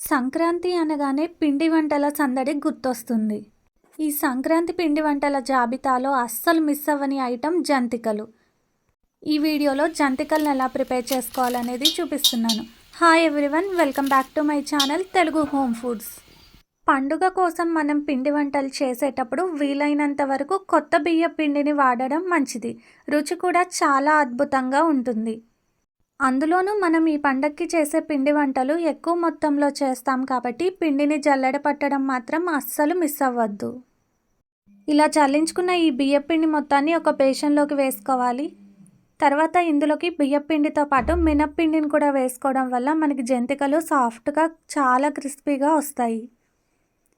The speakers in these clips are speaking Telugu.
సంక్రాంతి అనగానే పిండి వంటల సందడి గుర్తొస్తుంది. ఈ సంక్రాంతి పిండి వంటల జాబితాలో అస్సలు మిస్ అవ్వని ఐటెం జంతికలు. ఈ వీడియోలో జంతికలను ఎలా ప్రిపేర్ చేసుకోవాలనేది చూపిస్తున్నాను. Hi everyone welcome back to my channel Telugu home foods. పండుగ కోసం మనం పిండి వంటలు చేసేటప్పుడు వీలైనంత వరకు కొత్త బియ్య పిండిని వాడడం మంచిది. రుచి కూడా చాలా అద్భుతంగా ఉంటుంది. అందులోనూ మనం ఈ పండక్కి చేసే పిండి వంటలు ఎక్కువ మొత్తంలో చేస్తాం కాబట్టి పిండిని జల్లెడ పట్టడం మాత్రం అస్సలు మిస్ అవ్వద్దు. ఇలా చల్లించుకున్న ఈ బియ్యపిండి మొత్తాన్ని ఒక బేషన్లోకి వేసుకోవాలి. తర్వాత ఇందులోకి బియ్యపిండితో పాటు మినప్పిండిని కూడా వేసుకోవడం వల్ల మనకి జంతికలు సాఫ్ట్గా చాలా క్రిస్పీగా వస్తాయి.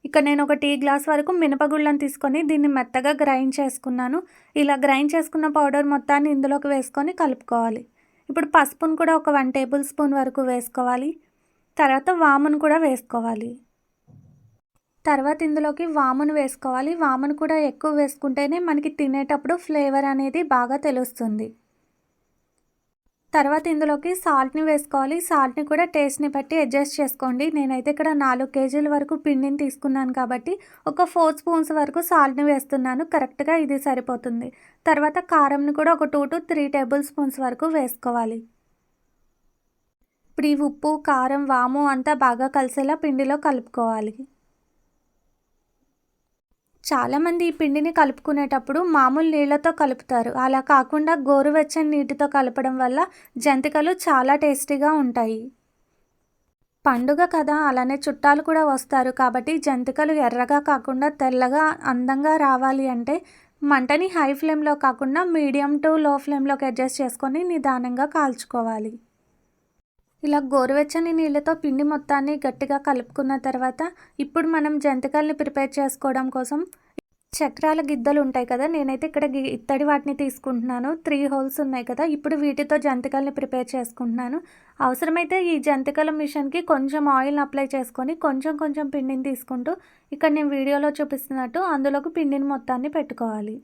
ఇక నేను ఒక టీ గ్లాస్ వరకు మినపగుళ్ళని తీసుకొని దీన్ని మెత్తగా గ్రైండ్ చేసుకున్నాను. ఇలా గ్రైండ్ చేసుకున్న పౌడర్ మొత్తాన్ని ఇందులోకి వేసుకొని కలుపుకోవాలి. ఇప్పుడు పసుపును కూడా ఒక వన్ టేబుల్ స్పూన్ వరకు వేసుకోవాలి. తర్వాత వామును కూడా వేసుకోవాలి. తర్వాత ఇందులోకి వామును వేసుకోవాలి. వామును కూడా ఎక్కువ వేసుకుంటేనే మనకి తినేటప్పుడు ఫ్లేవర్ అనేది బాగా తెలుస్తుంది. తర్వాత ఇందులోకి సాల్ట్ని వేసుకోవాలి. సాల్ట్ని కూడా టేస్ట్ని బట్టి అడ్జస్ట్ చేసుకోండి. నేనైతే ఇక్కడ నాలుగు కేజీల వరకు పిండిని తీసుకున్నాను కాబట్టి ఒక ఫోర్ స్పూన్స్ వరకు సాల్ట్ని వేస్తున్నాను. కరెక్ట్గా ఇది సరిపోతుంది. తర్వాత కారంని కూడా ఒక two to three tablespoons వరకు వేసుకోవాలి. ఇప్పుడు ఈ ఉప్పు కారం వాము అంతా బాగా కలిసేలా పిండిలో కలుపుకోవాలి. చాలామంది ఈ పిండిని కలుపుకునేటప్పుడు మామూలు నీళ్ళతో కలుపుతారు. అలా కాకుండా గోరువెచ్చని నీటితో కలపడం వల్ల జంతికలు చాలా టేస్టీగా ఉంటాయి. పండుగ కదా అలానే చుట్టాలు కూడా వస్తారు కాబట్టి జంతికలు ఎర్రగా కాకుండా తెల్లగా అందంగా రావాలి అంటే మంటని హై ఫ్లేమ్లో కాకుండా మీడియం టు లో ఫ్లేమ్లోకి అడ్జస్ట్ చేసుకొని నిదానంగా కాల్చుకోవాలి. ఇలా గోరువెచ్చని నీళ్ళతో పిండి మొత్తాన్ని గట్టిగా కలుపుకున్న తర్వాత ఇప్పుడు మనం జంతికల్ని ప్రిపేర్ చేసుకోవడం కోసం చక్రాల గిద్దలు ఉంటాయి కదా నేనైతే ఇక్కడ ఇత్తడి వాటిని తీసుకుంటున్నాను. త్రీ హోల్స్ ఉన్నాయి కదా ఇప్పుడు వీటితో జంతికల్ని ప్రిపేర్ చేసుకుంటున్నాను. అవసరమైతే ఈ జంతికల మిషన్కి కొంచెం ఆయిల్ అప్లై చేసుకొని కొంచెం కొంచెం పిండిని తీసుకుంటూ ఇక్కడ నేను వీడియోలో చూపిస్తున్నట్టు అందులోకి పిండిని మొత్తాన్ని పెట్టుకోవాలి.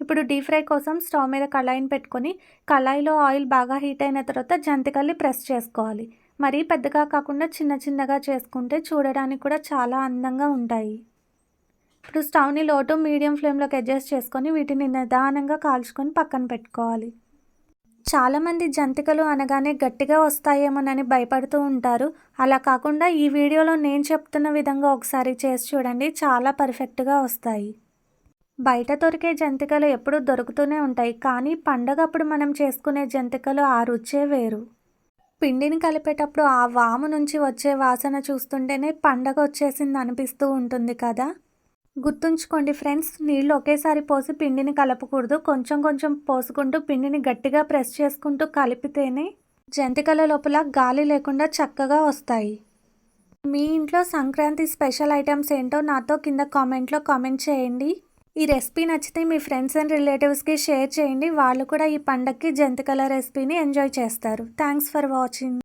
ఇప్పుడు డీప్ ఫ్రై కోసం స్టవ్ మీద కళాయిని పెట్టుకొని కళాయిలో ఆయిల్ బాగా హీట్ అయిన తర్వాత జంతికల్ని ప్రెస్ చేసుకోవాలి. మరీ పెద్దగా కాకుండా చిన్న చిన్నగా చేసుకుంటే చూడడానికి కూడా చాలా అందంగా ఉంటాయి. ఇప్పుడు స్టవ్ని లోటు మీడియం ఫ్లేమ్లోకి అడ్జస్ట్ చేసుకొని వీటిని నిదానంగా కాల్చుకొని పక్కన పెట్టుకోవాలి. చాలామంది జంతికలు అనగానే గట్టిగా వస్తాయేమోనని భయపడుతూ ఉంటారు. అలా కాకుండా ఈ వీడియోలో నేను చెప్తున్న విధంగా ఒకసారి చేసి చూడండి. చాలా పర్ఫెక్ట్గా వస్తాయి. బయట దొరికే జంతికలు ఎప్పుడూ దొరుకుతూనే ఉంటాయి కానీ పండగప్పుడు మనం చేసుకునే జంతికలు ఆ రుచే వేరు. పిండిని కలిపేటప్పుడు ఆ వాము నుంచి వచ్చే వాసన చూస్తుంటేనే పండగ వచ్చేసింది అనిపిస్తూ ఉంటుంది కదా? గుర్తుంచుకోండి ఫ్రెండ్స్ నీళ్ళు ఒకేసారి పోసి పిండిని కలపకూడదు. కొంచెం కొంచెం పోసుకుంటూ పిండిని గట్టిగా ప్రెస్ చేసుకుంటూ కలిపితేనే జంతికల లోపల గాలి లేకుండా చక్కగా వస్తాయి. మీ ఇంట్లో సంక్రాంతి స్పెషల్ ఐటమ్స్ ఏంటో నాతో కింద కామెంట్లో కామెంట్ చేయండి. ఈ రెసిపీ నచ్చితే మీ ఫ్రెండ్స్ అండ్ రిలేటివ్స్కి షేర్ చేయండి. వాళ్ళు కూడా ఈ పండగకి జంతికల రెసిపీని ఎంజాయ్ చేస్తారు. Thanks for watching.